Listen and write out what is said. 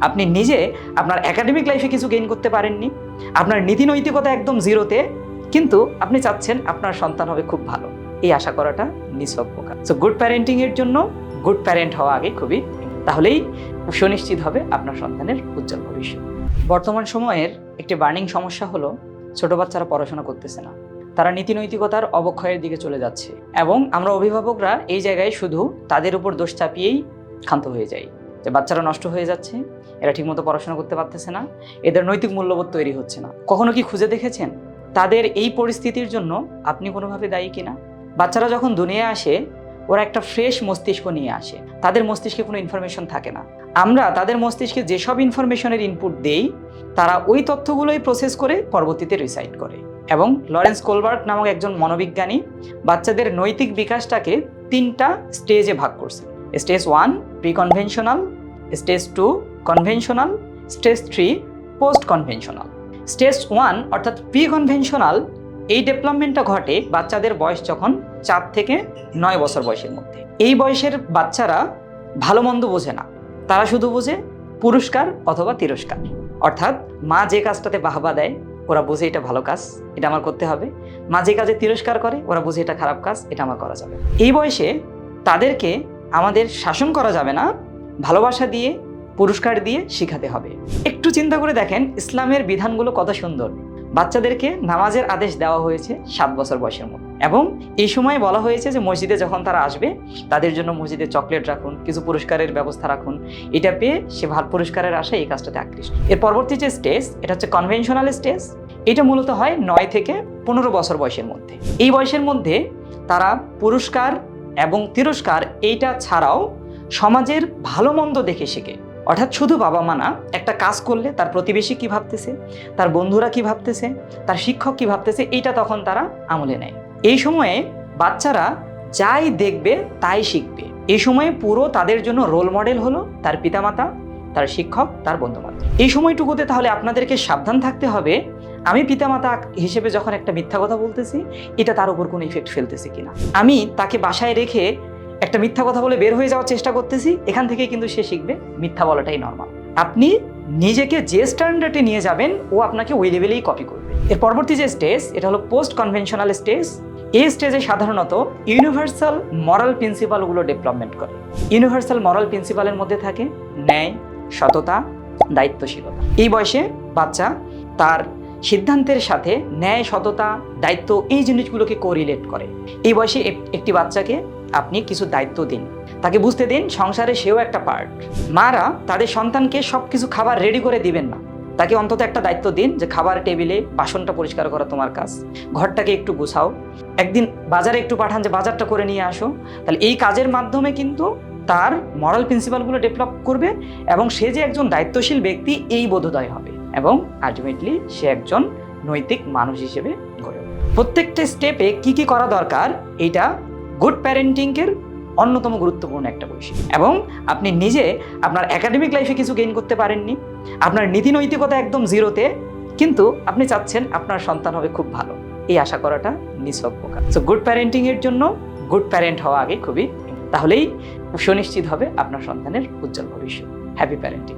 আপনি নিজে আপনার একাডেমিক লাইফে কিছু গেইন করতে পারেননি, আপনার নীতি নৈতিকতা একদম জিরোতে কিন্তু আপনি চাচ্ছেন আপনার সন্তান হবে খুব ভালো। এই আশা করাটা নিছক সো গুড প্যারেন্টিং এর জন্য গুড প্যারেন্ট হওয়া আগে খুবই তাহলেই সুনিশ্চিত হবে আপনার সন্তানের উজ্জ্বল ভবিষ্যৎ। বর্তমান সময়ের একটি বার্নিং সমস্যা হলো ছোট বাচ্চারা পড়াশোনা করতেছে না। তারা নীতি নৈতিকতার অবক্ষয়ের দিকে চলে যাচ্ছে। এবং আমরা অভিভাবকরা এই জায়গায় শুধু তাদের উপর দোষ চাপিয়েই ক্ষান্ত হয়ে যাই। যে বাচ্চারা নষ্ট হয়ে যাচ্ছে, এরা ঠিকমতো পড়াশোনা করতে পারতেছে না, এদের নৈতিক মূল্যবোধ তৈরি হচ্ছে না। কখনো কি খুঁজে দেখেছেন? তাদের এই পরিস্থিতির জন্য আপনি কোনোভাবে দায়ী কিনা? বাচ্চারা যখন দুনিয়া আসে, ওরা একটা ফ্রেশ মস্তিষ্ক নিয়ে আসে। তাদের মস্তিষ্কে কোনো ইনফরমেশন থাকে না। আমরা তাদের মস্তিষ্কে যেসব ইনফরমেশনের ইনপুট দেই, তারা ওই তথ্যগুলোই প্রসেস করে পরবর্তীতে রিসাইড করে। এবং লরেন্স কোলবার্ট নামক একজন মনোবিজ্ঞানী বাচ্চাদের নৈতিক বিকাশটাকে তিনটা স্টেজে ভাগ করছে stage one pre conventional stage two conventional stage three post conventional stage one, অর্থাৎ প্রি কনভেনশনাল এই ডেভেলপমেন্টটা ঘটে বাচ্চাদের বয়স যখন চার থেকে নয় বছর বয়সের মধ্যে। এই বয়সের বাচ্চারা ভালো মন্দ বোঝে না। তারা শুধু বোঝে পুরস্কার অথবা তিরস্কার। অর্থাৎ মা যে কাজটাতে বাহবা দেয়, ওরা বোঝে এটা ভালো কাজ, এটা আমার করতে হবে। মা যে কাজে তিরস্কার করে, ওরা বুঝে এটা খারাপ কাজ, এটা আমার করা যাবে। এই বয়সে তাদেরকে আমাদের শাসন করা যাবে না, ভালোবাসা দিয়ে, পুরস্কার দিয়ে শিখাতে হবে। একটু চিন্তা করে দেখেন, ইসলামের বিধানগুলো কত সুন্দর। বাচ্চাদেরকে নামাজের আদেশ দেওয়া হয়েছে সাত বছর বয়সের মধ্যে। এবং এই সময় বলা হয়েছে যে মসজিদে যখন তারা আসবে, তাদের জন্য মসজিদে চকলেট রাখুন, কিছু পুরস্কারের ব্যবস্থা রাখুন। এটা পেয়ে সে ভালো পুরস্কারের আশায় এই কাজটাতে আকৃষ্ট। এর পরবর্তী যে স্টেজ, এটা হচ্ছে কনভেনশনাল স্টেজ। এটা মূলত হয় নয় থেকে পনেরো বছর বয়সের মধ্যে। এই বয়সের মধ্যে তারা পুরস্কার এবং তিরস্কার এইটা ছাড়াও সমাজের ভালো মন্দ দেখে শেখে। অর্থাৎ শুধু বাবা মা না, একটা কাজ করলে তার প্রতিবেশী কি ভাবতেছে, তার বন্ধুরা কি ভাবতেছে, তার শিক্ষক কি ভাবতেছে, এইটা তখন তারা আমলে নেয়। এই সময়ে বাচ্চারা যাই দেখবে তাই শিখবে। এই সময়ে পুরো তাদের জন্য রোল মডেল হলো তার পিতামাতা, তার শিক্ষক, তার বন্ধুবান্ধব এই সময়টুকুতে তাহলে আপনাদেরকে সাবধান থাকতে হবে আমি পিতামাতা হিসেবে যখন একটা মিথ্যা কথা বলতেছি, এটা তার উপর কোনো ইফেক্ট ফেলতেছে কিনা? আমি তাকে বাসায় রেখে একটা মিথ্যা কথা বলে বের হয়ে যাওয়ার চেষ্টা করতেছি, এখান থেকে কিন্তু সে শিখবে মিথ্যা বলাটাই নর্মাল আপনি নিজেকে যে স্ট্যান্ডার্ডে নিয়ে যাবেন, ও আপনাকে ওই লেভেলেই কপি করবে। এর পরবর্তী যে স্টেজ এটা হলো পোস্ট কনভেনশনাল স্টেজ এই স্টেজে সাধারণত ইউনিভার্সাল মরাল প্রিন্সিপালগুলো ডেভেলপমেন্ট করে। ইউনিভার্সাল মরাল প্রিন্সিপালের মধ্যে থাকে ন্যায়, সততা, দায়িত্বশীলতা। এই বয়সে বাচ্চা তার সিদ্ধান্তের সাথে ন্যায়, সততা, দায়িত্ব এই জিনিসগুলোকে কোরিলেট করে। এই বয়সে একটি বাচ্চাকে আপনি কিছু দায়িত্ব দিন। তাকে বুঝতে দিন, সংসারে সেও একটা পার্ট মারা তাদের সন্তানকে সব কিছু খাবার রেডি করে দিবেন না। তাকে অন্তত একটা দায়িত্ব দিন যে খাবার টেবিলে বাসনটা পরিষ্কার করা তোমার কাজ। ঘরটাকে একটু গুছাও। একদিন বাজারে একটু পাঠান যে বাজারটা করে নিয়ে আসো। তাহলে এই কাজের মাধ্যমে কিন্তু তার মরাল প্রিন্সিপালগুলো ডেভেলপ করবে এবং সে যে একজন দায়িত্বশীল ব্যক্তি এই বোধোদয় হবে। এবং আলটিমেটলি সে একজন নৈতিক মানুষ হিসেবে গড়ে। প্রত্যেকটা স্টেপে কি কি করা দরকার, এটা গুড প্যারেন্টিংয়ের অন্যতম গুরুত্বপূর্ণ একটা বৈশিষ্ট্য। এবং আপনি নিজে আপনার একাডেমিক লাইফে কিছু গেইন করতে পারেননি, আপনার নীতি নৈতিকতা একদম জিরোতে কিন্তু আপনি চাচ্ছেন আপনার সন্তান হবে খুব ভালো। এই আশা করাটা নিছক বোকা সো গুড প্যারেন্টিংয়ের জন্য গুড প্যারেন্ট হওয়া আগে খুবই তাহলেই সুনিশ্চিত হবে আপনার সন্তানের উজ্জ্বল ভবিষ্যৎ। Happy parenting